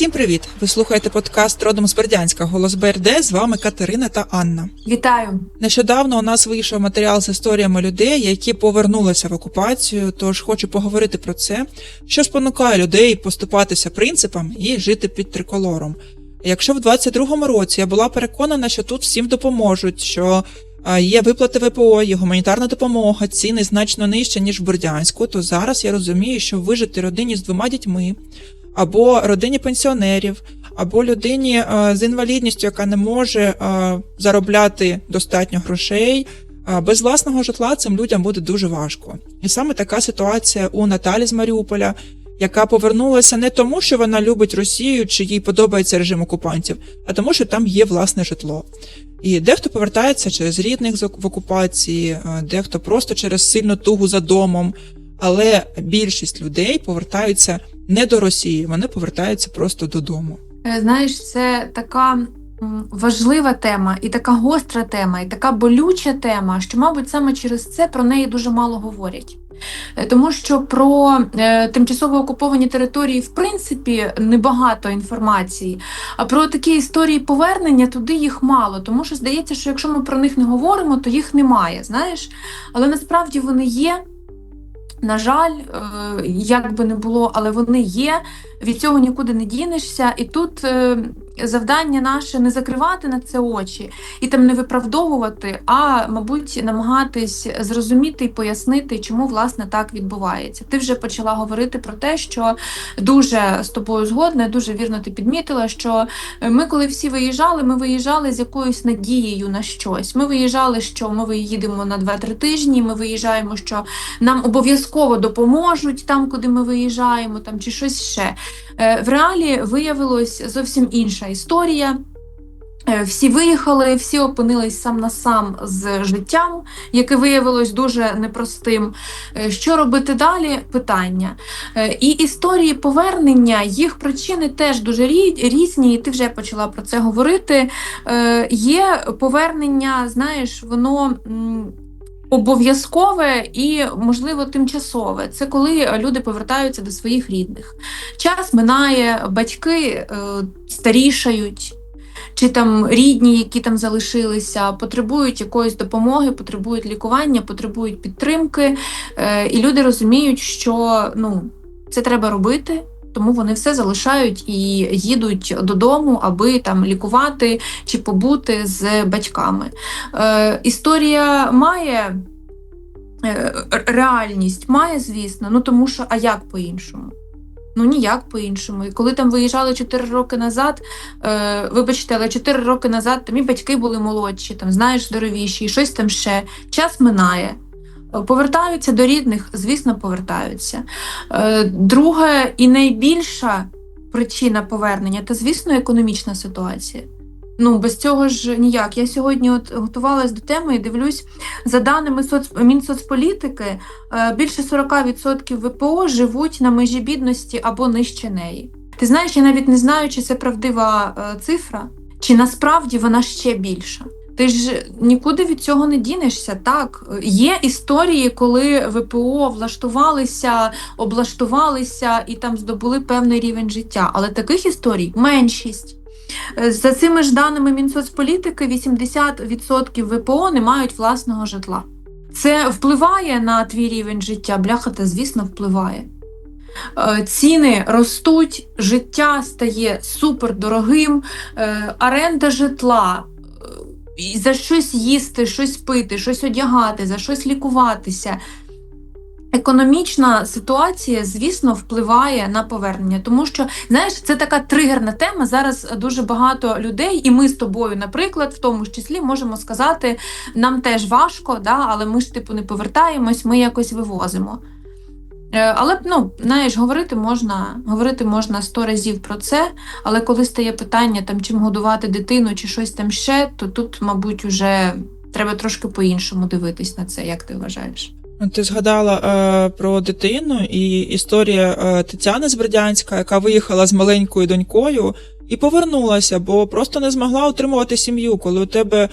Всім привіт! Ви слухаєте подкаст Родом з Бердянська Голос БРД. З вами Катерина та Анна. Вітаю! Нещодавно у нас вийшов матеріал з історіями людей, які повернулися в окупацію. Тож хочу поговорити про це, що спонукає людей поступатися принципам і жити під триколором. Якщо в 22-му році я була переконана, що тут всім допоможуть, що є виплати ВПО, є гуманітарна допомога, ціни значно нижче ніж в Бердянську, то зараз я розумію, що вижити родині з двома дітьми або родині пенсіонерів, або людині е, з інвалідністю, яка не може е, заробляти достатньо грошей. Без власного житла цим людям буде дуже важко. І саме така ситуація у Наталі з Маріуполя, яка повернулася не тому, що вона любить Росію чи їй подобається режим окупантів, а тому, що там є власне житло. І дехто повертається через рідних в окупації, е, дехто просто через сильну тугу за домом. Але більшість людей повертаються не до Росії, вони повертаються просто додому. Е, Знаєш, це така важлива тема, і така гостра тема, і така болюча тема, що, мабуть, саме через це про неї дуже мало говорять. Е, Тому що про е, тимчасово окуповані території, в принципі, небагато інформації. А про такі історії повернення туди їх мало. Тому що здається, що якщо ми про них не говоримо, то їх немає. Знаєш? Але насправді вони є. На жаль, е, як би не було, але вони є. Від цього нікуди не дінешся. І тут е, завдання наше не закривати на це очі і там не виправдовувати, а мабуть, намагатись зрозуміти і пояснити, чому власне так відбувається. Ти вже почала говорити про те, що дуже з тобою згодна, дуже вірно ти підмітила, що ми, коли всі виїжджали, ми виїжджали з якоюсь надією на щось. Ми виїжджали, що ми виїдемо на 2-3 тижні. Ми виїжджаємо, що нам обов'язково допоможуть там, куди ми виїжджаємо, там чи щось ще. Е, В реалі виявилось зовсім інша історія. Е, Всі виїхали, всі опинились сам на сам з життям, яке виявилось дуже непростим. Е, Що робити далі? Питання. І історії повернення, їх причини теж дуже різні, і ти вже почала про це говорити. Є повернення, знаєш, воно. Обов'язкове і, можливо, тимчасове. Це коли люди повертаються до своїх рідних. Час минає, батьки е, старішають, чи там рідні, які там залишилися, потребують якоїсь допомоги, потребують лікування, потребують підтримки. Е, і люди розуміють, що ну, це треба робити. Тому вони все залишають і їдуть додому, аби там лікувати чи побути з батьками. Е, історія має е, реальність, має, звісно, ну тому що а як по-іншому? Ну ніяк по-іншому. І коли там виїжджали 4 роки назад, е, вибачте, але 4 роки назад там і батьки були молодші, там знаєш, здоровіші, і щось там ще. Час минає. Повертаються до рідних, звісно, повертаються. Е, Друга і найбільша причина повернення це, звісно, економічна ситуація. Ну, без цього ж ніяк. Я сьогодні от готувалась до теми і дивлюсь, за даними соц... Мінсоцполітики, е, більше 40% ВПО живуть на межі бідності або нижче неї. Ти знаєш, я навіть не знаю, чи це правдива е, цифра, чи насправді вона ще більша. Ти ж нікуди від цього не дінешся. Так, є історії, коли ВПО влаштувалися, облаштувалися і там здобули певний рівень життя. Але таких історій меншість. За цими ж даними Мінсоцполітики, 80% ВПО не мають власного житла. Це впливає на твій рівень життя. Бляха, та звісно, впливає. Е, Ціни ростуть, життя стає супердорогим, оренда житла, е, і за щось їсти, щось пити, щось одягати, за щось лікуватися. Економічна ситуація, звісно, впливає на повернення, тому що знаєш, це така тригерна тема. Зараз дуже багато людей, і ми з тобою, наприклад, в тому ж числі можемо сказати, нам теж важко, да, але ми ж типу не повертаємось, ми якось вивозимо. Е, Але ну, знаєш, говорити можна, говорити можна сто разів про це, але коли стає питання, там, чим годувати дитину чи щось там ще, то тут, мабуть, уже треба трошки по-іншому дивитись на це, як ти вважаєш. Ти згадала е, про дитину і історія е, Тетяни з Бердянська, яка виїхала з маленькою донькою і повернулася, бо просто не змогла утримувати сім'ю, коли у тебе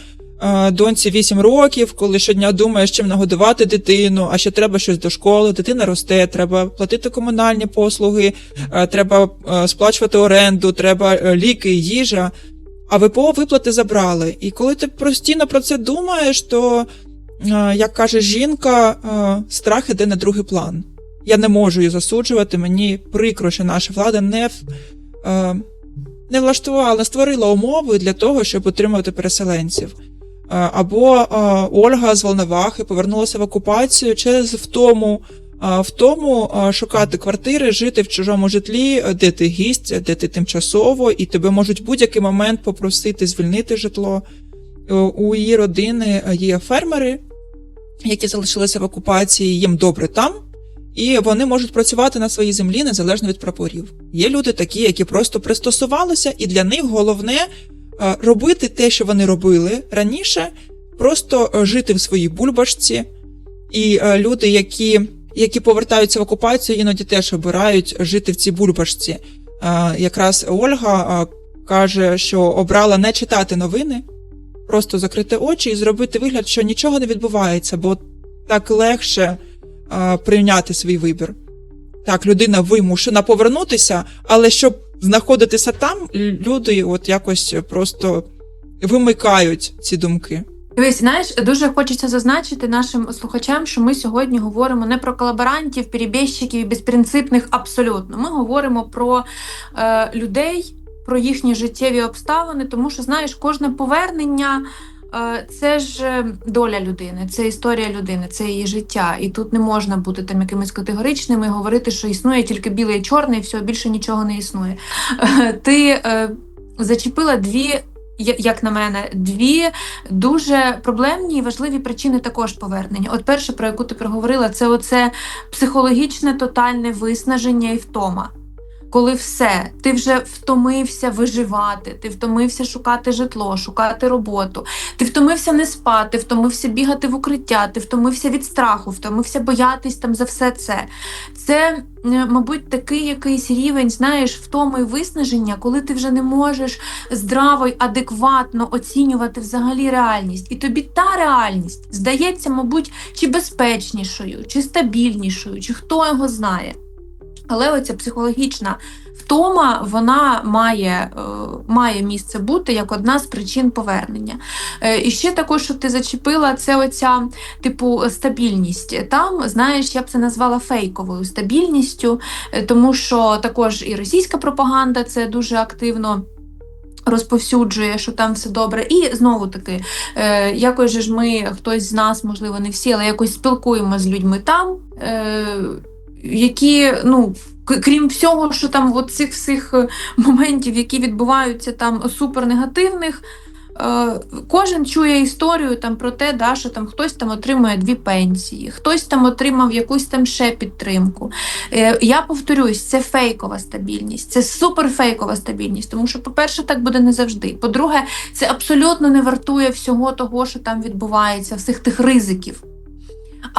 доньці 8 років, коли щодня думаєш, чим нагодувати дитину, а ще треба щось до школи, дитина росте, треба платити комунальні послуги, е, треба е, сплачувати оренду, треба е, ліки, їжа. А ВПО виплати забрали. І коли ти постійно про це думаєш, то, е, як каже жінка, е, страх іде на другий план. Я не можу її засуджувати. Мені прикро, що наша влада не, е, не влаштувала, не створила умови для того, щоб отримувати переселенців. Е, Або е, Ольга з Волновахи повернулася в окупацію через втому, е, втому е, шукати квартири, жити в чужому житлі, де ти гість, де ти тимчасово, і тебе можуть в будь-який момент попросити звільнити житло. У її родини є фермери, які залишилися в окупації, їм добре там, і вони можуть працювати на своїй землі незалежно від прапорів. Є люди такі, які просто пристосувалися, і для них головне робити те, що вони робили раніше, просто е, жити в своїй бульбашці. І е, люди, які, які повертаються в окупацію, іноді теж обирають жити в цій бульбашці. Е, Якраз Ольга е, каже, що обрала не читати новини, просто закрити очі і зробити вигляд, що нічого не відбувається, бо так легше е, прийняти свій вибір. Так, людина вимушена повернутися, але щоб знаходитися там, люди от якось просто вимикають ці думки. Дивись, знаєш, дуже хочеться зазначити нашим слухачам, що ми сьогодні говоримо не про колаборантів, перебіжчиків і безпринципних абсолютно. Ми говоримо про е, людей, про їхні життєві обставини, тому що знаєш, кожне повернення. Е, Це ж е, доля людини, це історія людини, це її життя. І тут не можна бути там якимись категоричними і говорити, що існує тільки біле і чорне, і все більше нічого не існує. Е, Ти зачепила дві як на мене, дві дуже проблемні і важливі причини також повернення. От перше, про яку ти проговорила, це оце психологічне тотальне виснаження і втома. Коли все, ти вже втомився виживати, ти втомився шукати житло, шукати роботу, ти втомився не спати, втомився бігати в укриття, ти втомився від страху, втомився боятись там за все це. Це, е, мабуть, такий якийсь рівень, знаєш, втоми і виснаження, коли ти вже не можеш здраво й адекватно оцінювати взагалі реальність. І тобі та реальність здається, мабуть, чи безпечнішою, чи стабільнішою, чи хто його знає. Але оця психологічна втома вона має, е, має місце бути як одна з причин повернення. Е, І ще також, що ти зачепила, це оця типу стабільність. Там, знаєш, я б це назвала фейковою стабільністю, е, тому що також і російська пропаганда це дуже активно. Розповсюджує, що там все добре, і знову таки, е, якось же ж ми, хтось з нас, можливо, не всі, але якось спілкуємо з людьми там, е, які, ну, крім всього, що там от цих всіх е, моментів, які відбуваються там супернегативних, е, кожен чує історію там про те, да, що там хтось там отримує дві пенсії, хтось там отримав якусь там ще підтримку. Е, Я повторюсь, це фейкова стабільність, це суперфейкова стабільність, тому що, по-перше, так буде не завжди. По-друге, це абсолютно не вартує всього того, що там відбувається, всіх тих ризиків.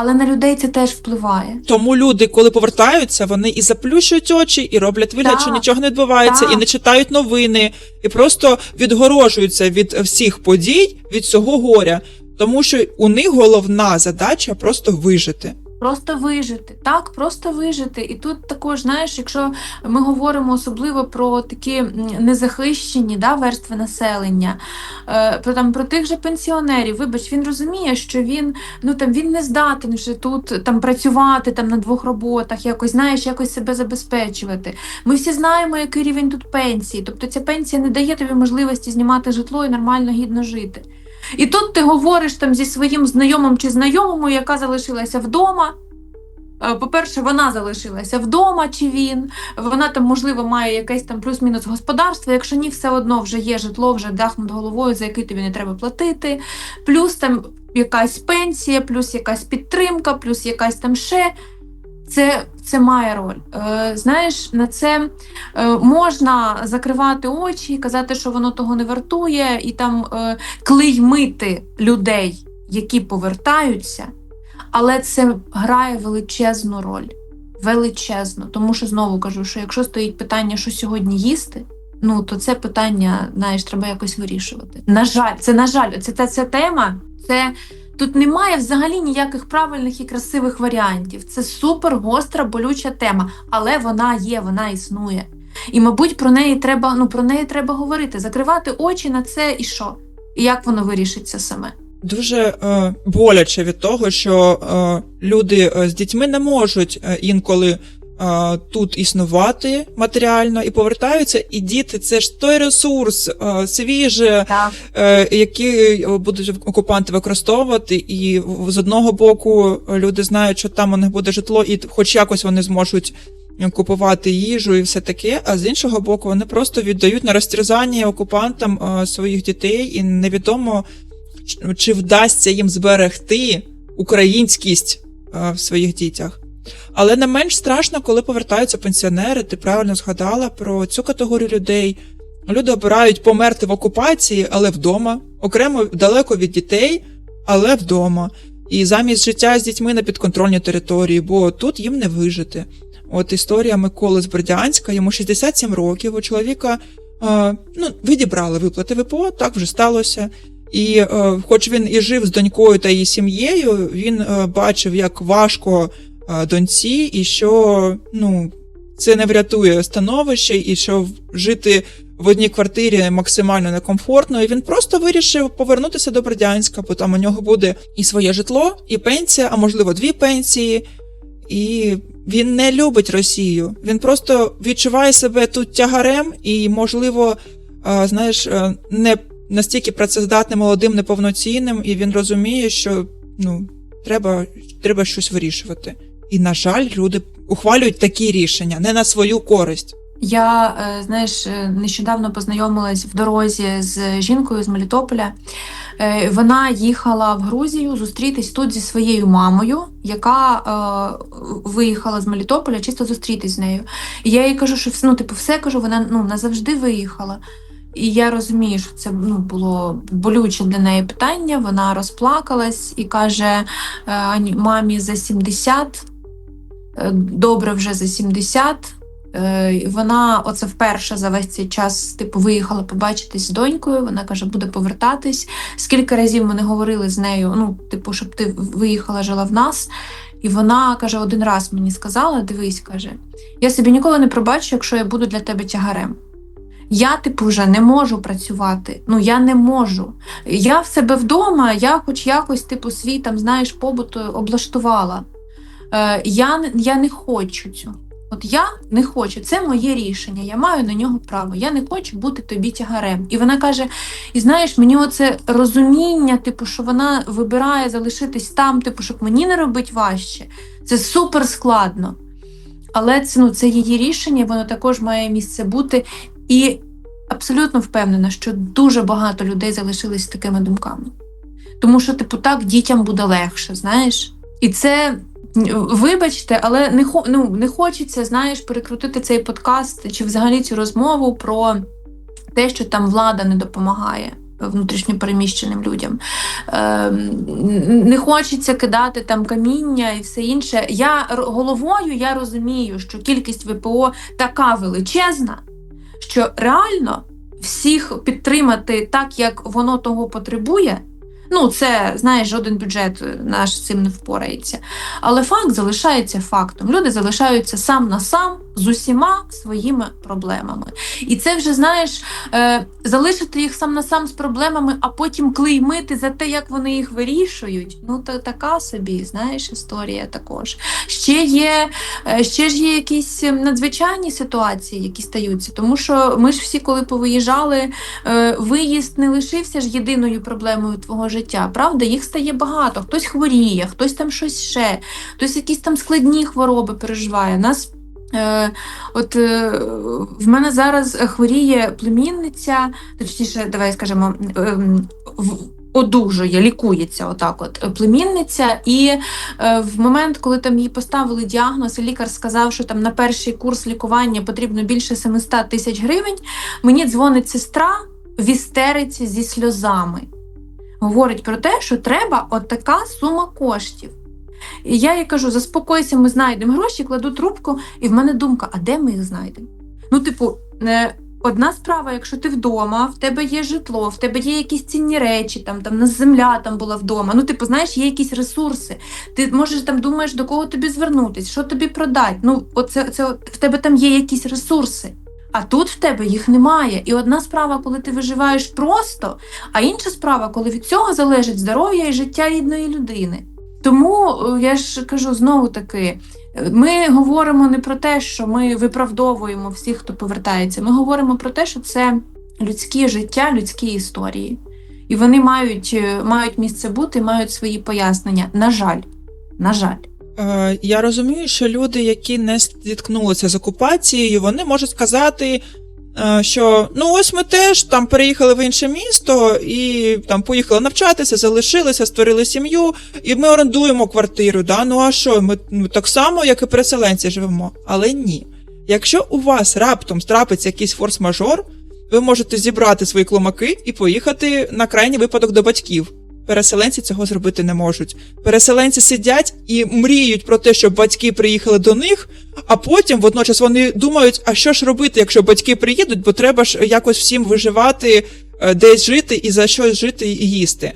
Але на людей це теж впливає. Тому люди, коли повертаються, вони і заплющують очі, і роблять вигляд, Так. що нічого не відбувається, Так. і не читають новини, і просто відгорожуються від всіх подій, від цього горя. Тому що у них головна задача просто вижити. Просто вижити, так, просто вижити. І тут також, знаєш, якщо ми говоримо особливо про такі незахищені да, верстви населення, е, про там про тих же пенсіонерів, вибач, він розуміє, що він ну там він не здатен вже тут там працювати там на двох роботах, якось знаєш, якось себе забезпечувати. Ми всі знаємо, який рівень тут пенсії. Тобто ця пенсія не дає тобі можливості знімати житло і нормально гідно жити. І тут ти говориш там зі своїм знайомим чи знайомою, яка залишилася вдома. Е, По-перше, вона залишилася вдома, чи він. Вона там, можливо, має якесь там плюс-мінус господарство. Якщо ні, все одно вже є житло, вже дах над головою, за який тобі не треба платити. Плюс там якась пенсія, плюс якась підтримка, плюс якась там ще. Це, це має роль. Е, знаєш, на це е, можна закривати очі казати, що воно того не вартує, і там е, клеймити людей, які повертаються, але це грає величезну роль. Величезну. Тому що знову кажу, що якщо стоїть питання, що сьогодні їсти, ну то це питання, знаєш, треба якось вирішувати. На жаль, це на жаль, це та ця тема. Це тут немає взагалі ніяких правильних і красивих варіантів. Це супер гостра, болюча тема, але вона є, вона існує. І, мабуть, про неї треба ну про неї треба говорити, закривати очі на це і що? І як воно вирішиться саме? Дуже е, боляче від того, що е, люди е, з дітьми не можуть е, інколи тут існувати матеріально і повертаються. І діти це ж той ресурс свіже, який будуть окупанти використовувати. І з одного боку люди знають, що там у них буде житло, і хоч якось вони зможуть. Купувати їжу і все таке, а з іншого боку, вони просто віддають на розтерзання окупантам своїх дітей, і невідомо, чи- вдасться їм зберегти українськість в своїх дітях. Але не менш страшно, коли повертаються пенсіонери. Ти правильно згадала про цю категорію людей. Люди обирають померти в окупації, але вдома, окремо далеко від дітей, але вдома. І замість життя з дітьми на підконтрольній території, бо тут їм не вижити. От історія Миколи з Бердянська, йому 67 років. У чоловіка е, ну, відібрали виплати ВПО, так вже сталося. І е, хоч він і жив з донькою та її сім'єю, він е, бачив, як важко доньці, і що ну, це не врятує становище, і що жити в одній квартирі максимально некомфортно. І він просто вирішив повернутися до Бердянська, бо там у нього буде і своє житло, і пенсія, а можливо, дві пенсії. І він не любить Росію. Він просто відчуває себе тут тягарем, і, можливо, е, знаєш, е, не настільки працездатним, молодим, неповноцінним, і він розуміє, що ну, треба, треба щось вирішувати. І, на жаль, люди ухвалюють такі рішення не на свою користь. Я, е, знаєш, е, нещодавно познайомилась в дорозі з жінкою з Мелітополя. Е, Вона їхала в Грузію зустрітись тут зі своєю мамою, яка е, виїхала з Мелітополя, чисто зустрітись з нею. І я їй кажу, що ну, типу, все кажу, вона ну, назавжди виїхала. І я розумію, що це ну, було болюче для неї питання. Вона розплакалась і каже мамі за 70, е, добре вже за 70. Е, Вона оце вперше за весь цей час типу виїхала побачитись з донькою. Вона каже, буде повертатись. Скільки разів ми говорили з нею, ну, типу, щоб ти виїхала, жила в нас. І вона каже, один раз мені сказала: дивись, каже, я собі ніколи не пробачу, якщо я буду для тебе тягарем. Я, типу, вже не можу працювати. Ну я не можу. Я в себе вдома, я хоч якось, типу, свій там, знаєш, побут облаштувала. Е, я, я не хочу цього. От я не хочу, це моє рішення, я маю на нього право. Я не хочу бути тобі тягарем. І вона каже: і знаєш, мені оце розуміння, типу, що вона вибирає залишитись там, типу, щоб мені не робити важче. Це супер складно. Але це, ну, це її рішення, воно також має місце бути. І абсолютно впевнена, що дуже багато людей залишились такими думками. Тому що, типу, так дітям буде легше, знаєш? І це Вибачте, але не ну, не хочеться, знаєш, перекрутити цей подкаст чи взагалі цю розмову про те, що там влада не допомагає внутрішньопереміщеним людям. Ем, не хочеться кидати там каміння і все інше. Я головою я розумію, що кількість ВПО така величезна, що реально всіх підтримати так, як воно того потребує. Ну, це знаєш, жоден бюджет е, наш цим не впорається. Але факт залишається фактом. Люди залишаються сам на сам з усіма своїми проблемами. І це вже знаєш, е, залишити їх сам на сам з проблемами, а потім клеймити за те, як вони їх вирішують. Ну, та така собі, знаєш, історія також. Ще є, е, ще ж є якісь ем, надзвичайні ситуації, які стаються. Тому що ми ж всі, коли повиїжджали, е, виїзд не лишився ж єдиною проблемою твого життя. Правда, їх стає багато. Хтось хворіє, хтось там щось ще, хтось якісь там складні хвороби переживає. Нас Е, от е, в мене зараз хворіє племінниця, точніше, давай скажемо, ем, одужує, лікується отак. От е, племінниця, і е, в момент, коли там їй поставили діагноз, і лікар сказав, що там на перший курс лікування потрібно більше 700 тисяч гривень, мені дзвонить сестра в істериці зі сльозами. Говорить про те, що треба от така сума коштів. І я їй кажу: заспокойся, ми знайдемо гроші, кладу трубку, і в мене думка: а де ми їх знайдемо? Ну, типу, е, Одна справа, якщо ти вдома, в тебе є житло, в тебе є якісь цінні речі, там там на земля там була вдома. Ну, типу, знаєш, є якісь ресурси. Ти можеш там думаєш, до кого тобі звернутись, що тобі продати. Ну, оце це в тебе там є якісь ресурси. А тут в тебе їх немає. І одна справа, коли ти виживаєш просто, а інша справа, коли від цього залежить здоров'я і життя рідної людини. Тому е, я ж кажу знову таки. Ми говоримо не про те, що ми виправдовуємо всіх, хто повертається. Ми говоримо про те, що це людське життя, людські історії. І вони мають, е, мають місце бути, мають свої пояснення. На жаль, на жаль. Е, Я розумію, що люди, які не зіткнулися з окупацією, вони можуть сказати, е, що ну ось ми теж там переїхали в інше місто і там поїхали навчатися, залишилися, створили сім'ю, і ми орендуємо квартиру. Да? Ну а що? Ми, ми так само, як і переселенці, живемо. Але ні. Якщо у вас раптом трапиться якийсь форс-мажор, ви можете зібрати свої кломаки і поїхати на крайній випадок до батьків. Переселенці цього зробити не можуть. Переселенці сидять і мріють про те, щоб батьки приїхали до них, а потім водночас вони думають, а що ж робити, якщо батьки приїдуть, бо треба ж якось всім виживати, е, десь жити і за щось жити і їсти.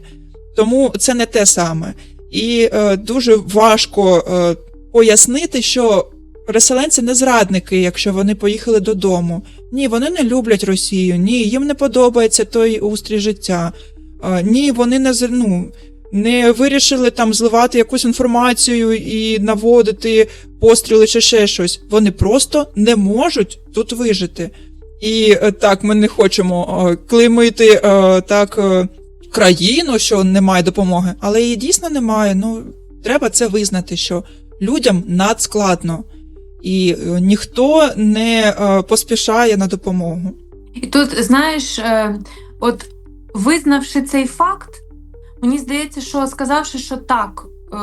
Тому це не те саме. І е, дуже важко е, пояснити, що переселенці не зрадники, якщо вони поїхали додому. Ні, вони не люблять Росію, ні, їм не подобається той устрій життя. Ні, вони не ну, не вирішили там зливати якусь інформацію і наводити постріли чи ще щось. Вони просто не можуть тут вижити. І е, так, ми не хочемо е, клеймити е, так країну, що немає допомоги, але її дійсно немає. Ну, треба це визнати, що людям надскладно, і ніхто не поспішає на допомогу. І тут, знаєш, от визнавши цей факт, мені здається, що сказавши, що так, е,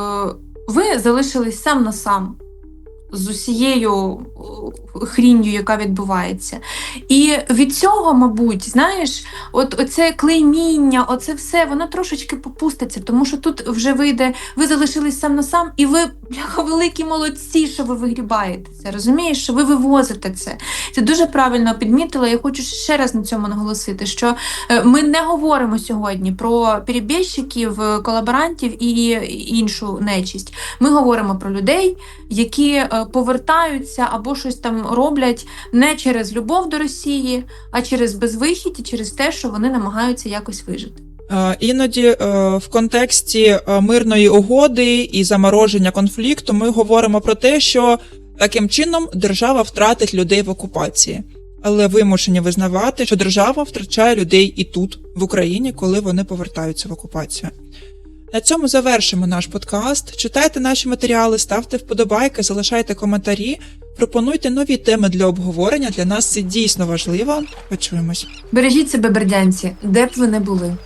ви залишились сам на сам з усією е, хрінню, яка відбувається. І від цього, мабуть, знаєш, от оце клейміння, оце все, воно трошечки попуститься, тому що тут вже вийде, ви залишились сам на сам, і ви, бляха, великі молодці, що ви вигрібаєте це. Розумієш, що ви вивозите це. Це дуже правильно підмітила. Я хочу ще раз на цьому наголосити, що е, ми не говоримо сьогодні про перебіжчиків, е, колаборантів і іншу нечість. Ми говоримо про людей, які повертаються або щось там роблять не через любов до Росії, а через безвихідь і через те, що вони намагаються якось вижити. Е, Іноді е, в контексті е, мирної угоди і замороження конфлікту ми говоримо про те, що таким чином держава втратить людей в окупації, але вимушені визнавати, що держава втрачає людей і тут, в Україні, коли вони повертаються в окупацію. На цьому завершимо наш подкаст. Читайте наші матеріали, ставте вподобайки, залишайте коментарі, пропонуйте нові теми для обговорення. Для нас це дійсно важливо. Почуємось. Бережіть себе, бердянці, де б ви не були.